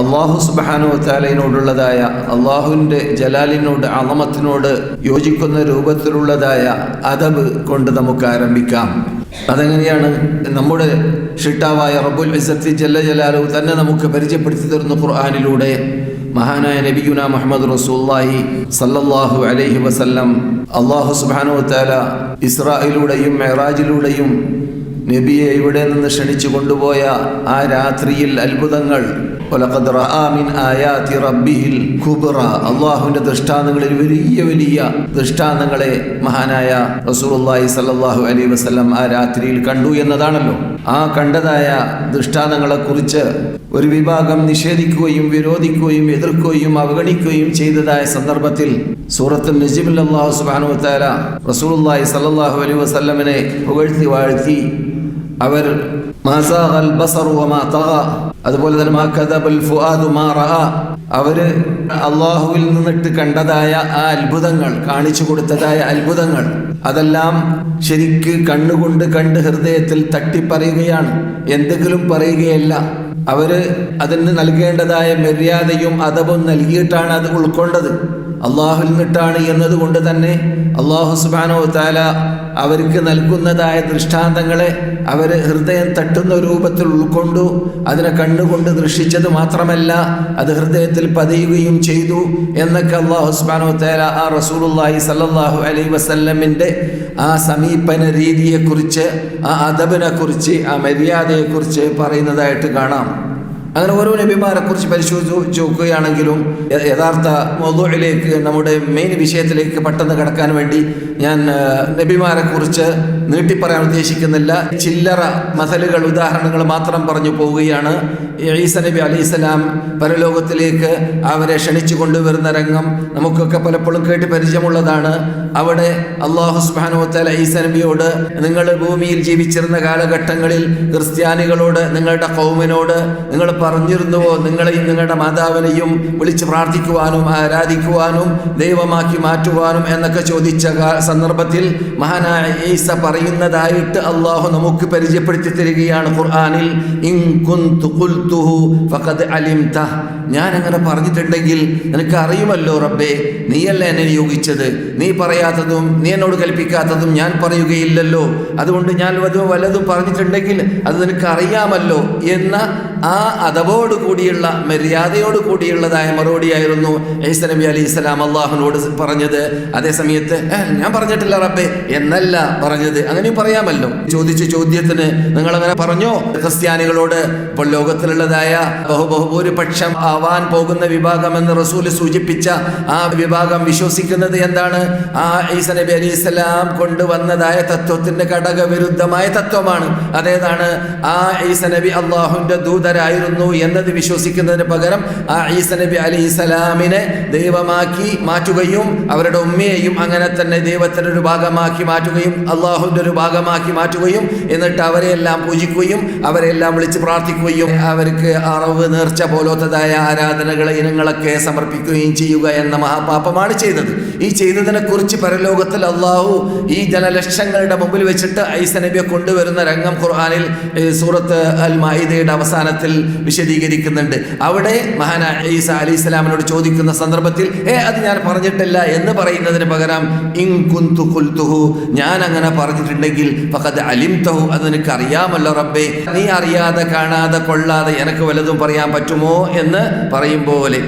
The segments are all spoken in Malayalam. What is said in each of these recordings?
അള്ളാഹു സുബാനു താലയിനോടുള്ളതായ അള്ളാഹുവിന്റെ ജലാലിനോട് അളമത്തിനോട് യോജിക്കുന്ന രൂപത്തിലുള്ളതായ അതബ് കൊണ്ട് നമുക്ക് ആരംഭിക്കാം. അതെങ്ങനെയാണ്? നമ്മുടെ ഷിട്ടാവായ റബ്ബുൽ ഇസത്തി ജല്ല ജലാലു തന്നെ നമുക്ക് പരിചയപ്പെടുത്തി തരുന്ന ഖുർആാനിലൂടെ മഹാനായ നബിഗുന മുഹമ്മദ് റസൂല്ലാഹി സല്ലല്ലാഹു അലൈഹി വസല്ലം അള്ളാഹു സുബാനു താല ഇസ്രായിലൂടെയും മെഹറാജിലൂടെയും നബിയെ ഇവിടെ നിന്ന് ക്ഷണിച്ചു കൊണ്ടുപോയ ആ രാത്രിയിൽ അത്ഭുതങ്ങൾ അള്ളാഹുവിന്റെ ദൃഷ്ടാന്തങ്ങളിൽ വലിയ വലിയ ദൃഷ്ടാന്തങ്ങളെ മഹാനായ റസൂലുള്ളാഹി സല്ലാഹു അലൈ വസ്ലം ആ രാത്രിയിൽ കണ്ടു എന്നതാണല്ലോ. ആ കണ്ടതായ ദൃഷ്ടാന്തങ്ങളെ കുറിച്ച് ഒരു വിഭാഗം നിഷേധിക്കുകയും വിരോധിക്കുകയും എതിർക്കുകയും അവഗണിക്കുകയും ചെയ്തതായ സന്ദർഭത്തിൽ സൂറത്തുൽ നജിമിൽ അള്ളാഹു സുബ്ഹാനഹു വതആല റസൂലുള്ളാഹി സല്ലാഹു അലൈഹി വസ്ലമിനെ പുകഴ്ത്തി വാഴ്ത്തി അവർ അതുപോലെ തന്നെ അവർ അള്ളാഹുവിൽ നിന്നിട്ട് കണ്ടതായ ആ അത്ഭുതങ്ങൾ കാണിച്ചു കൊടുത്തതായ അത്ഭുതങ്ങൾ അതെല്ലാം ശരിക്ക് കണ്ണുകൊണ്ട് കണ്ട് ഹൃദയത്തിൽ തട്ടിപ്പറയുകയാണ്. എന്തെങ്കിലും പറയുകയല്ല. അവർ അതിന് നൽകേണ്ടതായ മര്യാദയും അതവും നൽകിയിട്ടാണ് അത് ഉൾക്കൊണ്ടത്. അള്ളാഹുൽ നിട്ടാണ് എന്നതുകൊണ്ട് തന്നെ അള്ളാഹു സുബാനോ താല അവർക്ക് നൽകുന്നതായ ദൃഷ്ടാന്തങ്ങളെ അവർ ഹൃദയം തട്ടുന്ന രൂപത്തിൽ ഉൾക്കൊണ്ടു അതിനെ കണ്ണുകൊണ്ട് ദൃഷ്ടിച്ചത് മാത്രമല്ല അത് ഹൃദയത്തിൽ പതിയുകയും ചെയ്തു എന്നൊക്കെ അള്ളാഹു സുബാനോ താല ആ റസൂലുല്ലാഹി സല്ലാഹു അലൈ വസല്ലമിന്റെ ആ സമീപന രീതിയെക്കുറിച്ച് ആ അദബിനെക്കുറിച്ച് ആ മര്യാദയെക്കുറിച്ച് പറയുന്നതായിട്ട് കാണാം. അങ്ങനെ ഓരോ നബിമാരെ കുറിച്ച് പരിശോധിച്ച് നോക്കുകയാണെങ്കിലും യഥാർത്ഥ മൊതുവിലേക്ക് നമ്മുടെ മെയിൻ വിഷയത്തിലേക്ക് പെട്ടെന്ന് കടക്കാൻ വേണ്ടി ഞാൻ നബിമാരെ കുറിച്ച് നീട്ടിപ്പറയാൻ ഉദ്ദേശിക്കുന്നില്ല. ചില്ലറ മസലുകൾ ഉദാഹരണങ്ങൾ മാത്രം പറഞ്ഞു പോവുകയാണ്. ഈസ നബി അലൈഹി പരലോകത്തിലേക്ക് അവരെ ക്ഷണിച്ചു കൊണ്ടുവരുന്ന രംഗം നമുക്കൊക്കെ പലപ്പോഴും കേട്ട് പരിചയമുള്ളതാണ്. അവിടെ അള്ളാഹു സുബാനോത്തല ഈസ നബിയോട് നിങ്ങൾ ഭൂമിയിൽ ജീവിച്ചിരുന്ന കാലഘട്ടങ്ങളിൽ ക്രിസ്ത്യാനികളോട് നിങ്ങളുടെ കൗമിനോട് നിങ്ങൾ പറഞ്ഞിരുന്നുവോ? നിങ്ങളെയും നിങ്ങളുടെ മാതാവിനെയും വിളിച്ച് പ്രാർത്ഥിക്കുവാനും ആരാധിക്കുവാനും ദൈവമാക്കി മാറ്റുവാനും? എന്നൊക്കെ ചോദിച്ച സന്ദർഭത്തിൽ മഹാനായ ഈസ പറയുന്നതായിട്ട് അള്ളാഹു നമുക്ക് പരിചയപ്പെടുത്തി തരികയാണ് ഖുർആാനിൽ ഞാൻ അങ്ങനെ പറഞ്ഞിട്ടുണ്ടെങ്കിൽ നിനക്ക് അറിയുമല്ലോ റബ്ബേ നീയല്ല എന്നെ നിയോഗിച്ചത്? നീ പറയാത്തതും നീ എന്നോട് കൽപ്പിക്കാത്തതും ഞാൻ പറയുകയില്ലല്ലോ. അതുകൊണ്ട് ഞാൻ വലുതും വല്ലതും പറഞ്ഞിട്ടുണ്ടെങ്കിൽ അത് നിനക്ക് അറിയാമല്ലോ എന്ന ആ അതവോട് കൂടിയുള്ള മര്യാദയോട് കൂടിയുള്ളതായ മറുപടിയായിരുന്നു ഐസ നബി അലി ഇസ്ലാം അള്ളാഹുനോട് പറഞ്ഞത്. അതേസമയത്ത് ഞാൻ പറഞ്ഞിട്ടില്ല റബ്ബേ. എന്നല്ല പറഞ്ഞത്. അങ്ങനെയും പറയാമല്ലോ. ചോദിച്ച ചോദ്യത്തിന് നിങ്ങൾ അങ്ങനെ പറഞ്ഞോ? ക്രിസ്ത്യാനികളോട് ഇപ്പോൾ ലോകത്തിലുള്ളതായ ബഹുബഹുഭൂരിപക്ഷം ആവാൻ പോകുന്ന വിഭാഗം എന്ന് റസൂൽ സൂചിപ്പിച്ച ആ വിഭാഗം വിശ്വസിക്കുന്നത് എന്താണ്? ആ ഈസ നബി അലി ഇസ്ലാം കൊണ്ടുവന്നതായ തത്വത്തിന്റെ ഘടകവിരുദ്ധമായ തത്വമാണ്. അതേതാണ്? ആ ഈസ നബി അള്ളാഹുവിന്റെ ദൂതരായിരുന്നു എന്നത് വിശ്വസിക്കുന്നതിന് പകരം ആ ഈസ നബി അലി ഇസ്ലാമിനെ ദൈവമാക്കി മാറ്റുകയും അവരുടെ ഉമ്മയെയും അങ്ങനെ തന്നെ ദൈവത്തിന്റെ ഒരു ഭാഗമാക്കി മാറ്റുകയും അള്ളാഹുവിന്റെ ഒരു ഭാഗമാക്കി മാറ്റുകയും എന്നിട്ട് അവരെയെല്ലാം പൂജിക്കുകയും അവരെല്ലാം വിളിച്ച് പ്രാർത്ഥിക്കുകയും അവർക്ക് അറവ് നേർച്ച പോലത്തതായ ആരാധനകൾ ഇനങ്ങളൊക്കെ സമർപ്പിക്കുകയും ചെയ്യുക എന്ന മഹാപാപമാണ് ചെയ്തത്. ഈ ചെയ്തതിനെ കുറിച്ച് പരലോകത്തിൽ അള്ളാഹു ഈ ജനലക്ഷങ്ങളുടെ മുമ്പിൽ വെച്ചിട്ട് ഐസ നബിയെ കൊണ്ടുവരുന്ന രംഗം ഖുർആാനിൽ സൂറത്ത് അൽ മാഹിദയുടെ അവസാനത്തിൽ വിശദീകരിക്കുന്നുണ്ട്. അവിടെ മഹാന ഈസ അലി ഇസ്ലാമിനോട് ചോദിക്കുന്ന സന്ദർഭത്തിൽ ഏ അത് ഞാൻ പറഞ്ഞിട്ടില്ല എന്ന് പറയുന്നതിന് പകരം ഇൻകുന്തു കുൽത്തുഹു ഞാൻ അങ്ങനെ പറഞ്ഞിട്ടുണ്ടെങ്കിൽ ഫഖദ് അലിംതഹു അത് നിനക്ക് അറിയാമല്ലോ റബ്ബേ. നീ അറിയാതെ കാണാതെ കൊള്ളാതെ എനിക്ക് വലതും പറയാൻ പറ്റുമോ എന്ന് പറയും പോലെ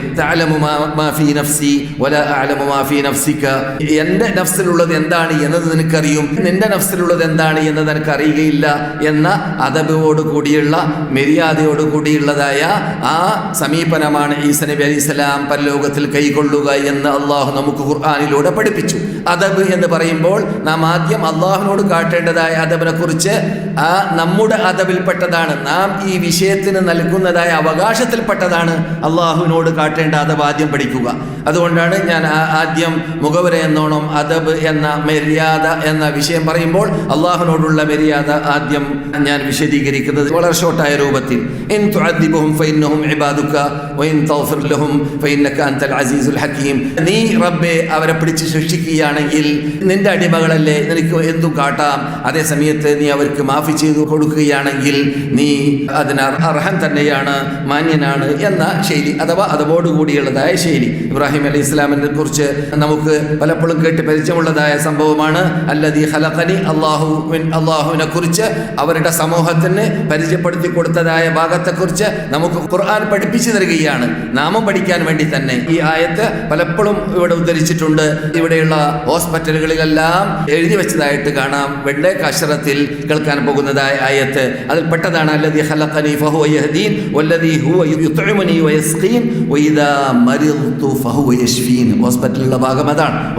എന്റെ നഫ്സിലുള്ളത് എന്താണ് എന്നത് നിനക്കറിയും? നിന്റെ നഫ്സിലുള്ളത് എന്താണ് എന്നത് നിനക്ക് അറിയുകയില്ല എന്ന അതബോട് കൂടിയുള്ള മര്യാദയോട് കൂടിയുള്ളതായ ആ സമീപനമാണ് ഈസ നബി സ്വലാം പരലോകത്തിൽ കൈകൊള്ളുക എന്ന് അള്ളാഹു നമുക്ക് ഖുർആാനിലൂടെ പഠിപ്പിച്ചു. അദബ് എന്ന് പറയുമ്പോൾ നാം ആദ്യം അള്ളാഹുവിനോട് കാട്ടേണ്ടതായ അദബിനെ കുറിച്ച് ആ നമ്മുടെ അതവിൽപ്പെട്ടതാണ്. നാം ഈ വിഷയത്തിന് നൽകുന്നതായ അവകാശത്തിൽപ്പെട്ടതാണ് അള്ളാഹുവിനോട് കാട്ടേണ്ട അദബ് ആദ്യം പഠിക്കുക. അതുകൊണ്ടാണ് ഞാൻ ആദ്യം മുഖവര എന്നോണം അദബ് എന്ന മര്യാദ എന്ന വിഷയം പറയുമ്പോൾ അള്ളാഹുവിനോടുള്ള മര്യാദ ആദ്യം ഞാൻ വിശദീകരിക്കുന്നത് വളരെ ഷോർട്ടായ രൂപത്തിൽ. നീ റബ്ബേ അവരെ പിടിച്ച് ശിക്ഷിക്കുകയാണെങ്കിൽ നിന്റെ അടിമകളല്ലേ? നിനക്ക് എന്തും കാട്ടാം? അതേ സമയത്ത് നീ അവർക്ക് മാഫി ചെയ്തു കൊടുക്കുകയാണെങ്കിൽ നീ അതിന് അർഹൻ തന്നെയാണ് മാന്യനാണ് എന്ന ശൈലി അഥവാ അതോടുകൂടിയുള്ളതായ ശൈലി. ഇബ്രാഹിം അലി ഇസ്ലാമിനെ കുറിച്ച് നമുക്ക് പലപ്പോഴും കേട്ട് പരിചയമുള്ളതായ സംഭവമാണ് അല്ലതി ഖലഖനി അള്ളാഹു അള്ളാഹുവിനെ കുറിച്ച് അവരുടെ സമൂഹത്തിന് പരിചയപ്പെടുത്തി കൊടുത്തതായ ഭാഗത്തെക്കുറിച്ച് നമുക്ക് ഖുർആൻ പഠിപ്പിച്ചു തരികയാണ്. നാമം പഠിക്കാൻ വേണ്ടി തന്നെ ഈ ആയത്ത് പലപ്പോഴും ഇവിടെ ഉദ്ധരിച്ചിട്ടുണ്ട്. ഇവിടെയുള്ള ഹോസ്പിറ്റലുകളിലെല്ലാം എഴുതി വെച്ചതായിട്ട് കാണാം. വെള്ളേ കഷറത്തിൽ കേൾക്കാൻ പോകുന്നതായ ആയത്ത്. അതിൽ പെട്ടതാണ് ഹോസ്പിറ്റലിലെ ഹുവ ഹോസ്പിറ്റലിലുള്ള ഭാഗം അതാണ്.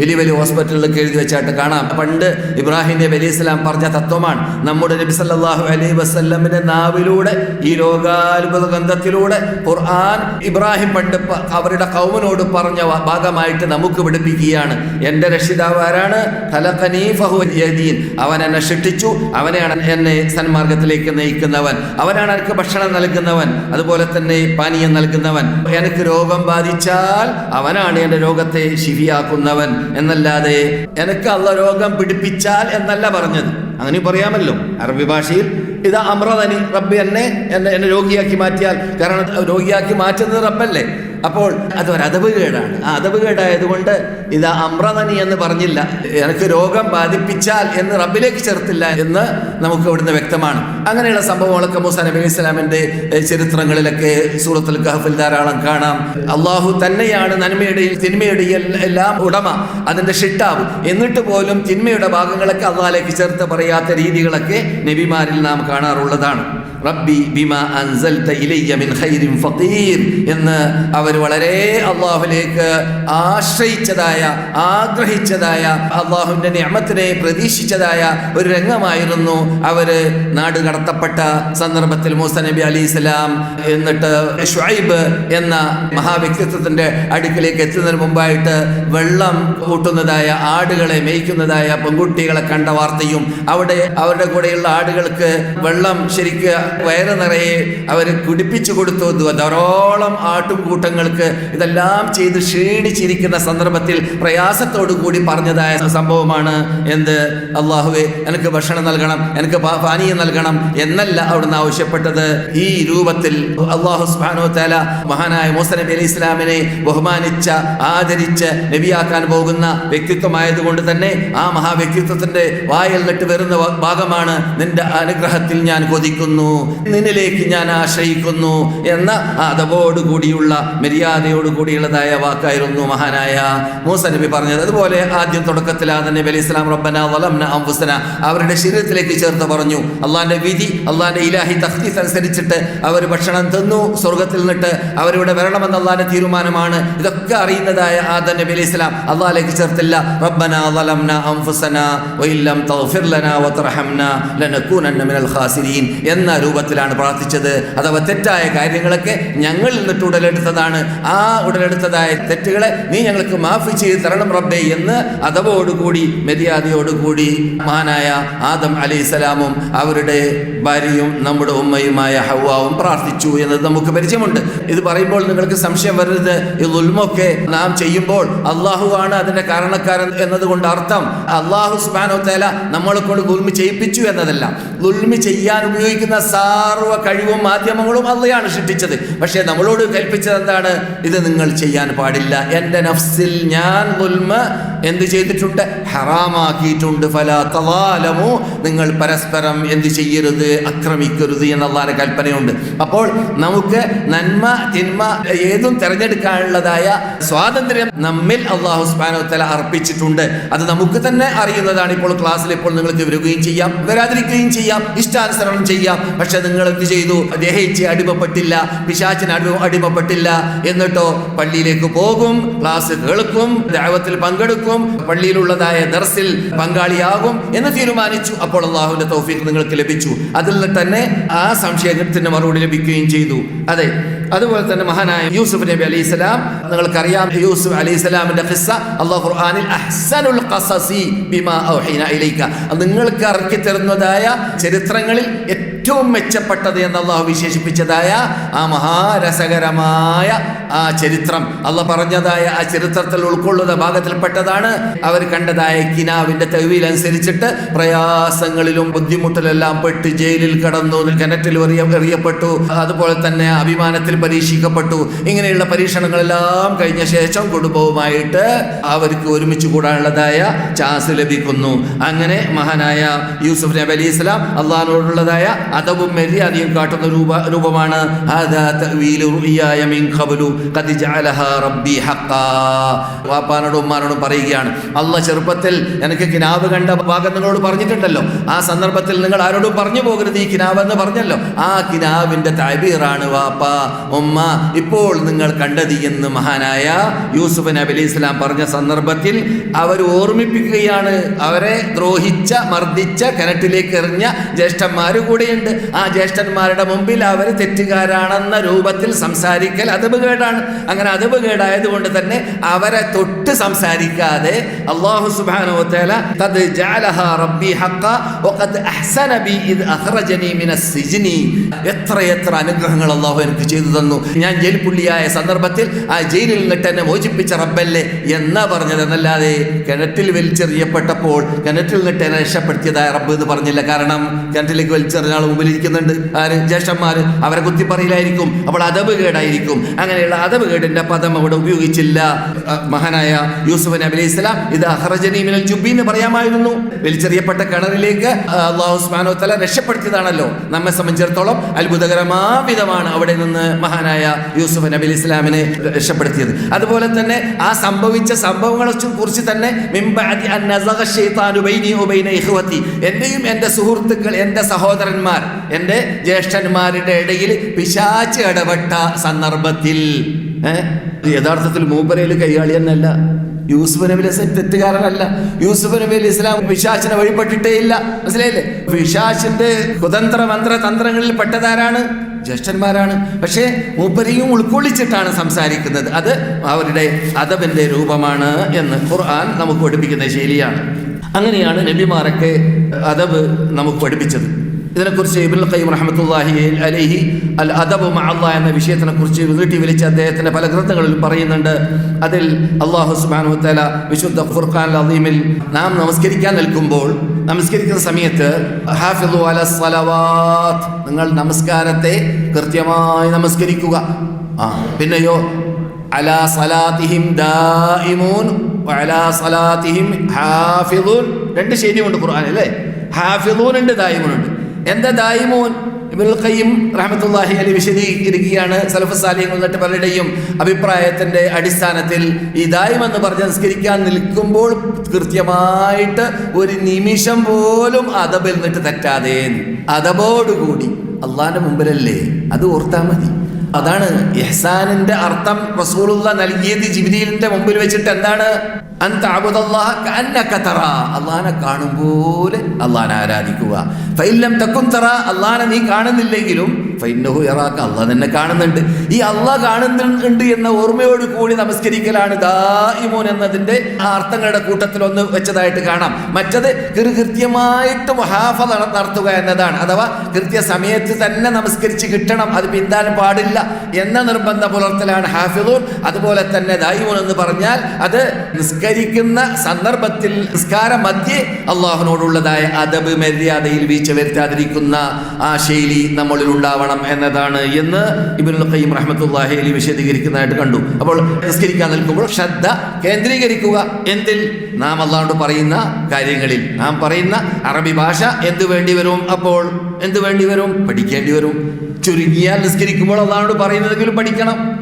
വലിയ വലിയ ഹോസ്പിറ്റലിലൊക്കെ എഴുതി വെച്ചായിട്ട് കാണാം. പണ്ട് ഇബ്രാഹിം നബി അലൈഹി സ്വലാം പറഞ്ഞ തത്വമാണ് നമ്മുടെ നബി സല്ലല്ലാഹു അലൈഹി വസല്ലമിന്റെ നാവിലൂടെ ഈ ലോകാത്ഭുത ഗന്ധത്തിലൂടെ ഖുർആൻ ഇബ്രാഹിം പണ്ട് അവരുടെ കൗമിനോട് പറഞ്ഞ ഭാഗമായിട്ട് നമുക്ക് പഠിപ്പിക്കുകയാണ് എന്റെ രക്ഷിതാവ് ആരാണ്? ഖലഖനീ യഹ്ദീൻ അവൻ എന്നെ സൃഷ്ടിച്ചു അവനെയാണ് എന്നെ സന്മാർഗത്തിലേക്ക് നയിക്കുന്നവൻ. അവനാണ് എനിക്ക് ഭക്ഷണം നൽകുന്നവൻ. അതുപോലെ തന്നെ പാനീയം നൽകുന്നവൻ. എനിക്ക് രോഗം ബാധിച്ചാൽ അവനാണ് എന്റെ രോഗത്തെ ശിവിയാക്കുന്നവൻ എന്നല്ലാതെ എനിക്ക് അള്ള രോഗം പിടിപ്പിച്ചാൽ എന്നല്ല പറഞ്ഞത്. അങ്ങനെ പറയാമല്ലോ. അറബി ഭാഷയിൽ ഇത് അമ്രതനി റബ്ബി എന്നെ എന്നെ എന്നെ രോഗിയാക്കി മാറ്റിയാൽ. കാരണം രോഗിയാക്കി മാറ്റുന്നത് റബ്ബല്ലേ? അപ്പോൾ അത് ഒരു അതവുകേടാണ് ആ അതവുകേടായതുകൊണ്ട് ഇത് അമ്രതനി എന്ന് പറഞ്ഞില്ല. എനിക്ക് രോഗം ബാധിപ്പിച്ചാൽ എന്ന് റബ്ബിലേക്ക് ചേർത്തില്ല എന്ന് നമുക്ക് ഇവിടുന്ന് വ്യക്തമാണ്. അങ്ങനെയുള്ള സംഭവങ്ങളൊക്കെ മൂസ നബി അലൈഹി സ്വലാമിന്റെ ചരിത്രങ്ങളിലൊക്കെ സൂറത്തുൽ കഹഫിൽ ധാരാളം കാണാം. അള്ളാഹു തന്നെയാണ് നന്മയുടെയും തിന്മയുടെയും എല്ലാം ഉടമ. അതിന്റെ ഷിട്ടാവ്. എന്നിട്ട് പോലും തിന്മയുടെ ഭാഗങ്ങളൊക്കെ അള്ളാഹിലേക്ക് ചേർത്ത് പറയാത്ത രീതികളൊക്കെ നബിമാരിൽ നാം കാണാറുള്ളതാണ്. റബ്ബി ബിമ അൻസൽത ഇലയ്യ മിൻ ഖൈരിൻ ഫഖീർ എന്ന് അവർ വളരെ അള്ളാഹുലേക്ക് ആശ്രയിച്ചതായ ആഗ്രഹിച്ചതായ അള്ളാഹുവിന്റെ നിയമത്തിനെ പ്രതീക്ഷിച്ചതായ ഒരു രംഗമായിരുന്നു അവർ നാട് കടത്തപ്പെട്ട സന്ദർഭത്തിൽ മൂസ നബി അലി ഇസ്ലാം എന്നിട്ട് ഷുഐബ് എന്ന മഹാവ്യക്തിത്വത്തിന്റെ അടുക്കിലേക്ക് എത്തുന്നതിന് മുമ്പായിട്ട് വെള്ളം കൂട്ടുന്നതായ ആടുകളെ മേയ്ക്കുന്നതായ പെൺകുട്ടികളെ കണ്ട വാർത്തയും അവിടെ അവരുടെ കൂടെയുള്ള ആടുകൾക്ക് വെള്ളം ശരിക്ക് വയറ് നിറയെ അവർ കുടിപ്പിച്ചു കൊടുത്തു ധാരാളം ആട്ടുകൂട്ടങ്ങൾക്ക് ഇതെല്ലാം ചെയ്ത് ക്ഷീണിച്ചിരിക്കുന്ന സന്ദർഭത്തിൽ പ്രയാസത്തോടു കൂടി പറഞ്ഞതായ സംഭവമാണ് എന്ത്? അള്ളാഹുവെ എനിക്ക് ഭക്ഷണം നൽകണം എനിക്ക് പാനീയം നൽകണം എന്നല്ല അവിടുന്ന് ആവശ്യപ്പെട്ടത്. ഈ രൂപത്തിൽ അള്ളാഹു സുബ്ഹാനഹു വ തആല മഹാനായ മൂസ നബി അലൈഹി ഇസ്ലാമിനെ ബഹുമാനിച്ച ആദരിച്ച് നബിയാക്കാൻ പോകുന്ന വ്യക്തിത്വമായതുകൊണ്ട് തന്നെ ആ മഹാവ്യക്തിത്വത്തിന്റെ വായിൽ നിട്ട് വരുന്ന ഭാഗമാണ് നിന്റെ അനുഗ്രഹത്തിൽ ഞാൻ കൊതിക്കുന്നു. നിന്നിലേക്ക് ഞാൻ ആശ്രയിക്കുന്നു എന്ന അതവോടുകൂടിയുള്ള മര്യാദയോടുകൂടിയുള്ളതായ വാക്കായിരുന്നു മഹാനായ മൂസ നബി പറഞ്ഞത്. അതുപോലെ ആദ്യം തുടക്കത്തിൽ ആ അലൈഹി ഇസ്ലാം റബ്ബന വലംന അംബുസന അവരുടെ ശരീരത്തിലേക്ക് ചേർത്ത് പറഞ്ഞു. അള്ളാന്റെ വിധി അള്ളാന്റെ ഇലാഹി തഖ്തീസ് അനുസരിച്ചിട്ട് അവർ ഭക്ഷണം തന്നു സ്വർഗത്തിൽ നിന്നിട്ട് അവരിവിടെ വരണമെന്ന് അള്ളാന്റെ തീരുമാനമാണ്. ഇതൊക്കെ അറിയുന്നതായ ആദ നബി അലൈഹി ഇസ്ലാം അള്ളാഹിലേക്ക് ചേർത്തില്ല. റബ്ബന വലംന അംഫുസന വഇല്ലം തഗ്ഫിർ ലനാ വതർഹംന ലനകൂനന്ന മിനൽ ഖാസിരീൻ എന്ന രൂപത്തിലാണ് പ്രാർത്ഥിച്ചത്. അഥവാ തെറ്റായ കാര്യങ്ങളൊക്കെ ഞങ്ങൾ നിന്നിട്ട് ഉടലെടുത്തതാണ്. ആ ഉടലെടുത്തതായ തെറ്റുകളെ നീ ഞങ്ങൾക്ക് മാഫി ചെയ്ത് തരണം റബ്ബേ എന്ന് അതവോടുകൂടി മര്യാദയോടുകൂടി മഹാനായ ആദം അലി അലൈഹിസ്സലാമും അവരുടെ ഭാര്യയും നമ്മുടെ ഉമ്മയുമായ ഹവാവും പ്രാർത്ഥിച്ചു എന്നത് നമുക്ക് പരിചയമുണ്ട്. ഇത് പറയുമ്പോൾ നിങ്ങൾക്ക് സംശയം വരരുത്. ഈ ഉൽമൊക്കെ നാം ചെയ്യുമ്പോൾ അള്ളാഹു ആണ് കാരണക്കാരൻ എന്നതുകൊണ്ട് അർത്ഥം. അള്ളാഹു സുബാനോ തേല നമ്മളെ കൊണ്ട് ഗുൽമി ചെയ്യിപ്പിച്ചു എന്നതല്ല. ഗുൽമി ചെയ്യാൻ ഉപയോഗിക്കുന്ന സാർവ കഴിവും മാധ്യമങ്ങളും അള്ളയാണ് സൃഷ്ടിച്ചത്. പക്ഷേ നമ്മളോട് കൽപ്പിച്ചത് എന്താണ്? ഇത് നിങ്ങൾ ചെയ്യാൻ പാടില്ല. എന്റെ നഫ്സിൽ ഞാൻ മുൽമ എന്ത് ചെയ്തിട്ടുണ്ട്? ഹറാമാക്കിയിട്ടുണ്ട്. ഫല നിങ്ങൾ പരസ്പരം എന്ത് ചെയ്യരുത്? ആക്രമിക്കരുത് എന്നുള്ളതാണ് കൽപ്പനയുണ്ട്. അപ്പോൾ നമുക്ക് നന്മ തിന്മ ഏതും തിരഞ്ഞെടുക്കാനുള്ളതായ സ്വാതന്ത്ര്യം നമ്മിൽ അള്ളാഹു തആല അർപ്പിച്ചിട്ടുണ്ട്. അത് നമുക്ക് തന്നെ അറിയുന്നതാണ് ഇപ്പോൾ ക്ലാസ്സിൽ ഇപ്പോൾ നിങ്ങൾക്ക് വരികയും ചെയ്യാം വരാതിരിക്കുകയും ചെയ്യാം ഇഷ്ടാനുസരണം ചെയ്യാം. പക്ഷെ നിങ്ങൾ എന്ത് ചെയ്തു? ദേഹിച്ച് അടിമപ്പെട്ടില്ല പിശാച്ചിന് അടി അടിമപ്പെട്ടില്ല. എന്നിട്ടോ പള്ളിയിലേക്ക് പോകും ക്ലാസ് കേൾക്കും ദൈവത്തിൽ പങ്കെടുക്കും പള്ളിയിലുള്ളതായ ദർസിൽ പങ്കാളിയാകും എന്ന് തീരുമാനിച്ചു. അപ്പോൾ അള്ളാഹുവിന്റെ തൗഫീഖ് നിങ്ങൾക്ക് ലഭിച്ചു. അതിൽ തന്നെ ആ സംശയത്തിന് മറുപടി ലഭിക്കുകയും ചെയ്തു. അതെ അതുപോലെ തന്നെ മഹാനായ യൂസുഫ് നബി അലൈഹി സ്വലാം നിങ്ങൾക്കറിയാം യൂസുഫ് അലൈഹി സ്വലാമിന്റെ ഖിസ്സ അള്ളാഹു ഖുർആനിൽ ബിമാ ഇലൈക. നിങ്ങൾക്ക് ഇറക്കി തരുന്നതായ ചരിത്രങ്ങളിൽ ഏറ്റവും മെച്ചപ്പെട്ടത് എന്ന് അള്ളാഹു വിശേഷിപ്പിച്ചതായ ആ മഹാരസകരമായ ആ ചരിത്രം. അള്ള പറഞ്ഞതായ ആ ചരിത്രത്തിൽ ഉൾക്കൊള്ളുന്ന ഭാഗത്തിൽപ്പെട്ടതാണ്. അവർ കണ്ടതായ കിനാവിന്റെ തെവിയിൽ അനുസരിച്ചിട്ട് പ്രയാസങ്ങളിലും ബുദ്ധിമുട്ടിലെല്ലാം പെട്ട് ജയിലിൽ കടന്നു കിണറ്റിൽ എറിയ എറിയപ്പെട്ടു. അതുപോലെ തന്നെ അഭിമാനത്തിൽ പരീക്ഷിക്കപ്പെട്ടു. ഇങ്ങനെയുള്ള പരീക്ഷണങ്ങളെല്ലാം കഴിഞ്ഞ ശേഷം കുടുംബവുമായിട്ട് അവർക്ക് ഒരുമിച്ച് കൂടാനുള്ളതായ ചാൻസ് ലഭിക്കുന്നു. അങ്ങനെ മഹാനായ യൂസുഫ് നബി അലി ഇസ്ലാം അള്ളഹാനോടുള്ളതായ അതവും മര്യാദയും കാട്ടുന്ന രൂപ രൂപമാണ്. റബ്ബി വാപ്പാനോടും ഉമ്മാനോടും പറയുകയാണ് അല്ല ചെറുപ്പത്തിൽ എനിക്ക് കിനാവ് കണ്ട ഭാഗം നിങ്ങളോട് പറഞ്ഞിട്ടുണ്ടല്ലോ. ആ സന്ദർഭത്തിൽ നിങ്ങൾ ആരോടും പറഞ്ഞു പോകരുത് ഈ കിനാവ് എന്ന് പറഞ്ഞല്ലോ. ആ കിനാവിന്റെ താബീറാണ് വാപ്പ. ഉമ്മ ഇപ്പോൾ നിങ്ങൾ കണ്ടത് എന്ന് മഹാനായ യൂസുഫ് നബി അലി ഇസ്ലാം പറഞ്ഞ സന്ദർഭത്തിൽ അവർ ഓർമ്മിപ്പിക്കുകയാണ് അവരെ ദ്രോഹിച്ച മർദ്ദിച്ച കിണറ്റിലേക്ക് എറിഞ്ഞ ജ്യേഷ്ഠന്മാർ കൂടെയുണ്ട്. ആ ജ്യേഷ്ഠന്മാരുടെ മുമ്പിൽ അവർ തെറ്റുകാരാണെന്ന രൂപത്തിൽ സംസാരിക്കൽ അതബുകേടാണ് അങ്ങനെ അതവ് കൊണ്ട് തന്നെ അവരെ തൊട്ട് സംസാരിക്കാതെ അള്ളാഹു ഖദ് ജഅലഹാ റബ്ബി അഹ്സന ബി ഇദ് മിന എത്ര എത്ര അനുഗ്രഹങ്ങൾ അള്ളാഹു എനിക്ക് ചെയ്തു തന്നു. ഞാൻ ജയിൽ പുള്ളിയായ സന്ദർഭത്തിൽ ആ ജയിലിൽ നിന്നിട്ട് എന്നെ മോചിപ്പിച്ച റബ്ബല്ലേ എന്നാ പറഞ്ഞത് എന്നല്ലാതെ കിണറ്റിൽ വലിച്ചെറിയപ്പെട്ടപ്പോൾ കിണറ്റിൽ നിന്നിട്ട് എന്നെ രക്ഷപ്പെടുത്തിയതായ റബ്ബ് എന്ന് പറഞ്ഞില്ല. കാരണം കിണറ്റിലേക്ക് വലിച്ചെറിഞ്ഞ ആൾ മുമ്പിൽ ഇരിക്കുന്നുണ്ട്. ആര്? ജ്യേഷ്ഠന്മാർ അവരെ കുത്തി പറയിലായിരിക്കും. അപ്പോൾ അതവ് കേടായിരിക്കും. അങ്ങനെയുള്ള അതബ് കേടിന്റെ പദം അവിടെ ഉപയോഗിച്ചില്ല. മഹാനായ യൂസുഫ് നബി അലൈഹി സ്വലാം ഇത് അഹ്റജനി മിനൽ ജുബി എന്ന് പറയാമായിരുന്നു. വലിച്ചെറിയപ്പെട്ട കിണറിലേക്ക് അള്ളാഹു സുബ്ഹാനഹു തല രക്ഷപ്പെടുത്തിയതാണല്ലോ. നമ്മെ സംബന്ധിച്ചിടത്തോളം അത്ഭുതകരമാവിധമാണ് അവിടെ നിന്ന് മഹാനായ യൂസുഫ് നബി അലൈഹി ഇസ്ലാമിനെ രക്ഷപ്പെടുത്തിയത്. അതുപോലെ തന്നെ ആ സംഭവിച്ച സംഭവങ്ങളെ കുറിച്ച് തന്നെ മിംബഅദി അൻ നസഗ ശൈത്താനു ബൈനി വബൈന ഇഖ്വതി എന്റെയും എന്റെ സുഹൃത്തുക്കൾ എന്റെ സഹോദരന്മാർ എന്റെ ജ്യേഷ്ഠന്മാരുടെ ഇടയിൽ പിശാച്ച് ഇടപെട്ട സന്ദർഭത്തിൽ യഥാർത്ഥത്തിൽ മൂപ്പരയിൽ കൈയാളി എന്നല്ല യൂസുഫ് നബി അലൈഹി തെറ്റുകാരനല്ല. യൂസുഫ് നബി അലൈഹി ഇസ്ലാം പിശാച്ചിനെ വഴിപ്പെട്ടിട്ടേ ഇല്ല. മനസ്സിലായില്ലേ? പിശാച്ചിന്റെ കുതന്ത്ര മന്ത്ര തന്ത്രങ്ങളിൽ പെട്ടതാരാണ്? ജ്യേഷ്ഠന്മാരാണ്. പക്ഷേ മൂപ്പരെയും ഉൾക്കൊള്ളിച്ചിട്ടാണ് സംസാരിക്കുന്നത്. അത് അവരുടെ അദബിന്റെ രൂപമാണ് എന്ന് ഖുർആൻ നമുക്ക് പഠിപ്പിക്കുന്ന ശൈലിയാണ്. അങ്ങനെയാണ് നബിമാരൊക്കെ അദബ് നമുക്ക് പഠിപ്പിച്ചത്. ഇതിനെക്കുറിച്ച് ഇബുൽ ഖയ്യം റഹ്മത്തുള്ളാഹി അലൈഹി അൽ അദബ് മഅല്ല എന്ന വിഷയത്തിനെ കുറിച്ച് വീട്ടി വലിച്ച അദ്ദേഹത്തിന്റെ പല ഗ്രന്ഥങ്ങളിൽ പറയുന്നുണ്ട്. അതിൽ അള്ളാഹു സുബ്ഹാനഹു വതആല വിശുദ്ധ ഖുർആൻ അദീമിൽ നാം നമസ്കരിക്കാൻ നിൽക്കുമ്പോൾ നമസ്കരിക്കുന്ന സമയത്ത് ഹാഫിദു അല സലവാത്ത് നിങ്ങൾ നമസ്കാരത്തെ കൃത്യമായി നമസ്കരിക്കുക. ആ പിന്നെയോ അലാ സലാത്തിഹിം ദായിമൂൻ വഅലാ സലാത്തിഹിം ഹാഫിളൂൻ രണ്ട് ശൈലിയുണ്ട് ഖുർആൻ അല്ലേ? ഹാഫിദൂൻ ഉണ്ട് ദായിമൂൻ ഉണ്ട്. എന്താ ദായിമോൻ? ഇബ്നുൽ ഖയ്യിം റഹ്മത്തുള്ളാഹി അലി വിശദീകരിക്കുകയാണ് സലഫ് സാലിഹ്യങ്ങൾ എന്നിട്ട് പലരുടെയും അഭിപ്രായത്തിന്റെ അടിസ്ഥാനത്തിൽ. ഈ ദായിം എന്ന് പറഞ്ഞ് സംസ്കരിക്കാൻ നിൽക്കുമ്പോൾ കൃത്യമായിട്ട് ഒരു നിമിഷം പോലും അതബിൽ നിന്നിട്ട് തെറ്റാതെ അതബോടുകൂടി അള്ളാന്റെ മുമ്പിലല്ലേ? അത് ഓർത്താൽ മതി. അതാണ് ഇഹ്സാനിന്റെ അർത്ഥം റസൂലുള്ള നൽകിയത് ജിബ്രീലിന്റെ മുമ്പിൽ വെച്ചിട്ട് എന്താണ്? അള്ളാഹനെ കാണും പോലെ അള്ളാഹനെ ആരാധിക്കുക. ഫൈലം തക്കും തറ. അള്ളാഹനെ നീ കാണുന്നില്ലെങ്കിലും ഫൈനഹു യറാക്ക അള്ളാഹ് നിന്നെ കാണുന്നുണ്ട്. ഈ അള്ളാഹ് കാണുന്നുണ്ട് എന്ന ഓർമ്മയോട് കൂടി നമസ്കരിക്കലാണ് ദായിമൂൻ എന്നതിന്റെ ആ അർത്ഥങ്ങളുടെ കൂട്ടത്തിൽ ഒന്ന് വെച്ചതായിട്ട് കാണാം. മറ്റത് കൃത്യമായിട്ട് മുഹാഫ നട- നടത്തുക എന്നതാണ്. അഥവാ കൃത്യസമയത്ത് തന്നെ നമസ്കരിച്ച് കിട്ടണം. അത് പിന്താൻ പാടില്ല എന്ന നിർബന്ധ പുലർത്തലാണ് ഹാഫിദൂൻ. അതുപോലെ തന്നെ ദായിമൂൻ എന്ന് പറഞ്ഞാൽ അത് നിസ്കരിക്കുന്ന സന്ദർഭത്തിൽ നിസ്കാര മധ്യേ അള്ളാഹുനോടുള്ളതായ അദബ് മര്യാദയിൽ വീഴ്ച വരുത്താതിരിക്കുന്ന ആ ശൈലി നമ്മളിൽ ഉണ്ടാവണം എന്നതാണ് എന്ന് ഇബിനുൽ ഖയ്യിം റഹ്മത്തുള്ളാഹി അലി വിശദീകരിക്കുന്നതായിട്ട് കണ്ടു. അപ്പോൾ നിസ്കരിക്കാൻ നിൽക്കുമ്പോൾ ശ്രദ്ധ കേന്ദ്രീകരിക്കുക. എന്തിൽ? നാം അല്ലാണ്ട് പറയുന്ന കാര്യങ്ങളിൽ. നാം പറയുന്ന അറബി ഭാഷ എന്ത് വേണ്ടി വരും അപ്പോൾ? എന്ത് വേണ്ടി വരും? പഠിക്കേണ്ടി വരും. ചുരുങ്ങിയാൽ നിസ്കരിക്കുമ്പോൾ അല്ലാണ്ട് പറയുന്നതെങ്കിലും പഠിക്കണം?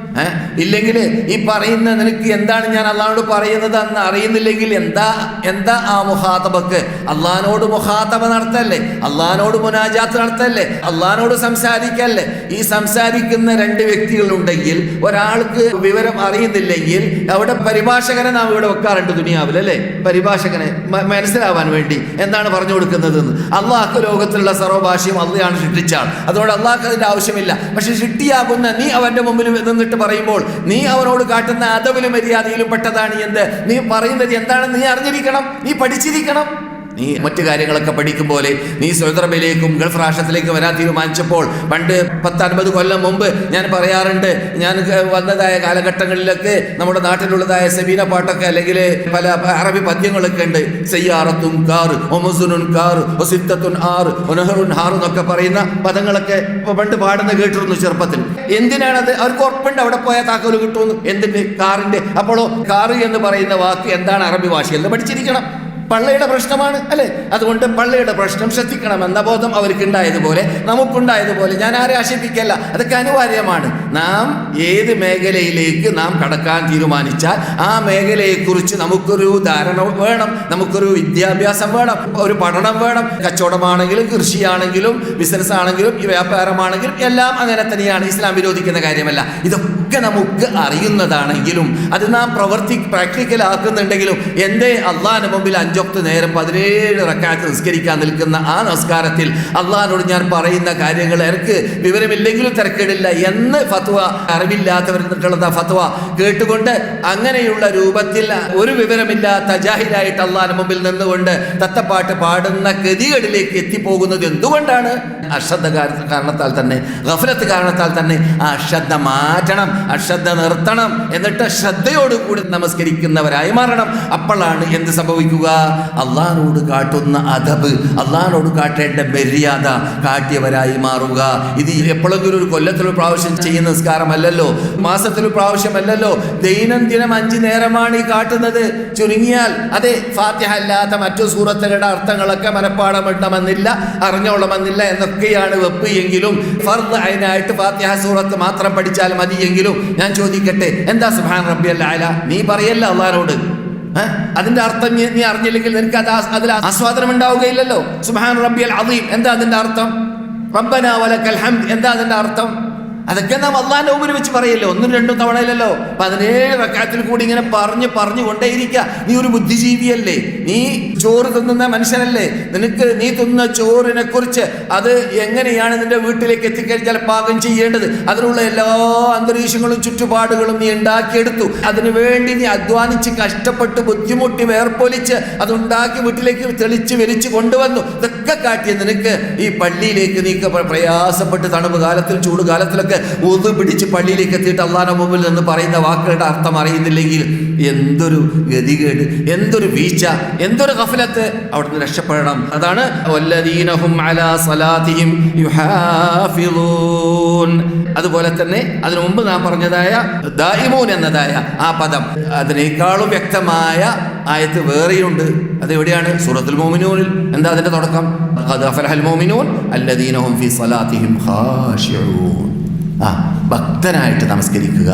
ഇല്ലെങ്കിൽ ഈ പറയുന്ന നിനക്ക് എന്താണ് ഞാൻ അള്ളഹാനോട് പറയുന്നത് എന്ന് അറിയുന്നില്ലെങ്കിൽ എന്താ എന്താ ആ മുഹാതബക്ക് അള്ളഹാനോട് മുഹാതബ നടത്തല്ലേ? അള്ളഹാനോട് മുനാജാത്ത് നടത്തല്ലേ? അള്ളഹാനോട് സംസാരിക്കല്ലേ? ഈ സംസാരിക്കുന്ന രണ്ട് വ്യക്തികളുണ്ടെങ്കിൽ ഒരാൾക്ക് വിവരം അറിയുന്നില്ലെങ്കിൽ അവിടെ പരിഭാഷകനെ നാം ഇവിടെ വെക്കാറുണ്ട് ദുനിയാവിൽ അല്ലേ? പരിഭാഷകനെ മനസ്സിലാവാൻ വേണ്ടി എന്താണ് പറഞ്ഞു കൊടുക്കുന്നത് അള്ളാഹ് ലോകത്തിലുള്ള സർവഭാഷയും അള്ളയാണ് സൃഷ്ടിച്ചാൾ അതുകൊണ്ട് അള്ളാഹ് അതിന്റെ ആവശ്യമില്ല. പക്ഷെ സൃഷ്ടിയാകുന്ന നീ അവന്റെ മുമ്പിൽ നിന്നിട്ട് പറയുമ്പോൾ നീ അവനോട് കാട്ടുന്ന അതവിലും മര്യാദയിലും പെട്ടതാണ് എന്ത്? നീ പറയുന്നത് എന്താണെന്ന് നീ അറിഞ്ഞിരിക്കണം. നീ പഠിച്ചിരിക്കണം. നീ മറ്റു കാര്യങ്ങളൊക്കെ പഠിക്കും പോലെ നീ സ്വതന്ത്രമയിലേക്കും ഗൾഫ് രാഷ്ട്രത്തിലേക്കും വരാൻ തീരുമാനിച്ചപ്പോൾ പണ്ട് പത്തൻപത് കൊല്ലം മുമ്പ് ഞാൻ പറയാറുണ്ട് ഞാൻ വന്നതായ കാലഘട്ടങ്ങളിലൊക്കെ നമ്മുടെ നാട്ടിലുള്ളതായ സെബീന പാട്ടൊക്കെ അല്ലെങ്കിൽ പല അറബി പദ്യങ്ങളൊക്കെ ഉണ്ട്. സയ്യാറത്തും കാർ ഒമസുനുൻ കാർ ഒസിത്തത്തുൻ ആർ ഒനഹറുൻ ഹാർ എന്നൊക്കെ പറയുന്ന പദങ്ങളൊക്കെ പണ്ട് പാടുന്ന കേട്ടിരുന്നു ചെറുപ്പത്തിൽ. എന്തിനാണത്? അവർക്ക് ഉറപ്പുണ്ട് അവിടെ പോയാൽ താക്കോൽ കിട്ടുമെന്ന്. എന്തിന്റെ കാറിന്റെ അപ്പോഴോ കാറ് എന്ന് പറയുന്ന വാക്ക് എന്താണ് അറബി ഭാഷയിൽ? പഠിച്ചിരിക്കണം. പള്ളയുടെ പ്രശ്നമാണ് അല്ലേ? അതുകൊണ്ട് പള്ളയുടെ പ്രശ്നം ശ്രദ്ധിക്കണം എന്ന ബോധം അവർക്ക് ഉണ്ടായതുപോലെ നമുക്കുണ്ടായതുപോലെ ഞാൻ ആരെ ആശിപ്പിക്കല്ല അതൊക്കെ അനിവാര്യമാണ്. നാം ഏത് മേഖലയിലേക്ക് നാം കടക്കാൻ തീരുമാനിച്ചാൽ ആ മേഖലയെക്കുറിച്ച് നമുക്കൊരു ധാരണ വേണം നമുക്കൊരു വിദ്യാഭ്യാസം വേണം ഒരു പഠനം വേണം. കച്ചവടമാണെങ്കിലും കൃഷിയാണെങ്കിലും ബിസിനസ് ആണെങ്കിലും വ്യാപാരമാണെങ്കിലും എല്ലാം അങ്ങനെ തന്നെയാണ് ഇസ്ലാം വിരോധിക്കുന്ന കാര്യമല്ല. ഇതൊക്കെ നമുക്ക് അറിയുന്നതാണെങ്കിലും അത് നാം പ്രവർത്തി പ്രാക്ടിക്കൽ ആക്കുന്നുണ്ടെങ്കിലും എന്തേ അള്ളാഹിന് മുമ്പിൽ അഞ്ചൊക്ത് നേരം പതിനേഴ് റക്കാത്ത് നിസ്കരിക്കാൻ നിൽക്കുന്ന ആ നമസ്കാരത്തിൽ അള്ളാഹിനോട് ഞാൻ പറയുന്ന കാര്യങ്ങൾ എനിക്ക് വിവരമില്ലെങ്കിലും തിരക്കേടില്ല എന്ന് ഫത്വ അറിവില്ലാത്തവരെന്നിട്ടുള്ളത് ഫത്വ കേട്ടുകൊണ്ട് അങ്ങനെയുള്ള രൂപത്തിൽ ഒരു വിവരമില്ലാത്ത ജാഹിലായിട്ട് അള്ളാഹിന് മുമ്പിൽ നിന്നുകൊണ്ട് തത്തപ്പാട്ട് പാടുന്ന ഗതികളിലേക്ക് എത്തിപ്പോകുന്നത് എന്തുകൊണ്ടാണ്? അശ്രദ്ധ കാരണത്താൽ തന്നെ ഗഫലത്ത് കാരണത്താൽ തന്നെ ആ അശ്രദ്ധ മാറ്റണം അശ്രദ്ധ നിർത്തണം എന്നിട്ട് ശ്രദ്ധയോടുകൂടി നമസ്കരിക്കുന്നവരായി മാറണം. അപ്പോഴാണ് എന്ത് സംഭവിക്കുക? അള്ളാഹിനോട് കാട്ടുന്ന അദബ് അള്ളാഹിനോട് കാട്ടേണ്ട മര്യാദ കാട്ടിയവരായി മാറുക. ഇത് എപ്പോഴെങ്കിലും ഒരു കൊല്ലത്തിൽ പ്രാവശ്യം ചെയ്യുന്ന നിസ്കാരമല്ലല്ലോ? മാസത്തിൽ പ്രാവശ്യമല്ലല്ലോ? ദൈനംദിനം അഞ്ച് നേരമാണ് ഈ കാട്ടുന്നത്. ചുരുങ്ങിയാൽ അതെ ഫാത്യഹ അല്ലാത്ത മറ്റു സൂറത്തുകളുടെ അർത്ഥങ്ങളൊക്കെ മനഃപ്പാടമിടണമെന്നില്ല അറിഞ്ഞോളമെന്നില്ല എന്നൊക്കെയാണ് വെപ്പ് എങ്കിലും ഫർദ് അതിനായിട്ട് ഫാത്തിഹ സൂറത്ത് മാത്രം പഠിച്ചാൽ മതി എങ്കിലും ഞാൻ ചോദിക്കട്ടെ എന്താ സുഹാൻ റബ്ബി അല്ല നീ പറയല്ല അള്ളഹാനോട്. അതിന്റെ അർത്ഥം നീ അറിഞ്ഞില്ലെങ്കിൽ നിനക്ക് അത് അതിൽ ആസ്വാദനം ഉണ്ടാവുകയില്ലല്ലോ. സുഹാൻ റബ്ബി അൽ അദീം. എന്താ അതിന്റെ അർത്ഥം? റബ്ബന വലക്കൽ ഹംദ്. എന്താ അതിന്റെ അർത്ഥം? അതൊക്കെ നാം അള്ളാന്റെ മുമ്പിൽ വെച്ച് പറയല്ലോ? ഒന്നും രണ്ടും തവണയില്ലല്ലോ. പതിനേഴ് വക്കാത്തിൽ കൂടി ഇങ്ങനെ പറഞ്ഞ് പറഞ്ഞു കൊണ്ടേയിരിക്കുക നീ ഒരു ബുദ്ധിജീവിയല്ലേ? നീ ചോറ് തിന്നുന്ന മനുഷ്യനല്ലേ? നിനക്ക് നീ തിന്നുന്ന ചോറിനെ കുറിച്ച് അത് എങ്ങനെയാണ് നിന്റെ വീട്ടിലേക്ക് എത്തിക്കഴിഞ്ഞാൽ പാകം ചെയ്യേണ്ടത്? അതിനുള്ള എല്ലാ അന്തരീക്ഷങ്ങളും ചുറ്റുപാടുകളും നീ ഉണ്ടാക്കിയെടുത്തു. അതിനു വേണ്ടി നീ അധ്വാനിച്ച് കഷ്ടപ്പെട്ട് ബുദ്ധിമുട്ടി വേർപ്പൊലിച്ച് അതുണ്ടാക്കി വീട്ടിലേക്ക് തെളിച്ച് വലിച്ചു കൊണ്ടുവന്നു. ഇതൊക്കെ കാട്ടിയ നിനക്ക് ഈ പള്ളിയിലേക്ക് നീ പ്രയാസപ്പെട്ട് തണുപ്പ് കാലത്തിൽ ചൂട് കാലത്തിലൊക്കെ ഊത് പിടിച്ച് പള്ളിയിലേക്ക് എത്തിയിട്ട് അള്ളാഹ് മുമ്പിൽ നിന്ന് പറയുന്ന വാക്കുകളുടെ അർത്ഥം അറിയുന്നില്ലെങ്കിൽ എന്തൊരു ഗതികേട് എന്തൊരു വീഴ്ച എന്തൊരു ഗഫലത്ത് അവിടുന്ന് രക്ഷപ്പെടണം. അതാണ് അതുപോലെ തന്നെ അതിനു മുമ്പ് നാം പറഞ്ഞതായ ദായിമൂൻ എന്നതായ ആ പദം. അതിനേക്കാളും വ്യക്തമായ ആയത്ത് വേറെയുണ്ട്. അത് എവിടെയാണ് സൂറത്തുൽ മോമിനൂനിൽ എന്താ അതിന്റെ തുടക്കം? മോമിനൂൻ അല്ലദീനഹും ഫി സലാത്തിഹിം ഖാശിഊൻ ആ ഭക്തനായിട്ട് നമസ്കരിക്കുക.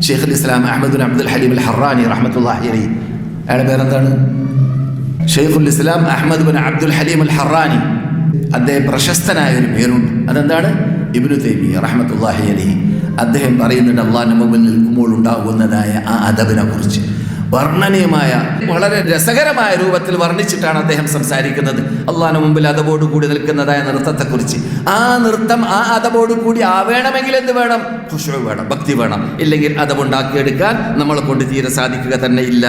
ഷെയ്ഖുൽ ഇസ്ലാം അഹമ്മദ് അബ്ദുൽ ഹലീം അൽ ഹറാനി റഹമത്തുല്ലാഹി അലി. അയാളുടെ പേരെന്താണ്? Shaikhul Islam Ahmad bin Abdul Halim al Harrani അദ്ദേഹം പ്രശസ്തനായ ഒരു പേരുണ്ട്. അതെന്താണ്? ഇബ്നു തൈമി റഹമത്തുല്ലാഹി അലി. അദ്ദേഹം പറയുന്നുണ്ട് അള്ളാഹിന്റെ മുമ്പിൽ നിൽക്കുമ്പോൾ ഉണ്ടാകുന്നതായ ആ അദബിനെ കുറിച്ച്. വർണനീയമായ വളരെ രസകരമായ രൂപത്തിൽ വർണിച്ചിട്ടാണ് അദ്ദേഹം സംസാരിക്കുന്നത്. അള്ളാഹിന് മുമ്പിൽ അതബോട് കൂടി നിൽക്കുന്നതായ നൃത്തത്തെക്കുറിച്ച്. ആ നൃത്തം ആ അതബോട് കൂടി ആവേണമെങ്കിൽ എന്ത് വേണം? ഖുഷു വേണം ഭക്തി വേണം. ഇല്ലെങ്കിൽ അതവുണ്ടാക്കിയെടുക്കാൻ നമ്മളെ കൊണ്ട് തീരെ സാധിക്കുക തന്നെ ഇല്ല.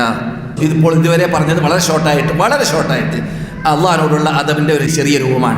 ഇതിപ്പോൾ ഇതുവരെ പറഞ്ഞത് വളരെ ഷോർട്ടായിട്ട് വളരെ ഷോർട്ടായിട്ട് അള്ളാഹിനോടുള്ള അതവിന്റെ ഒരു ചെറിയ രൂപമാണ്.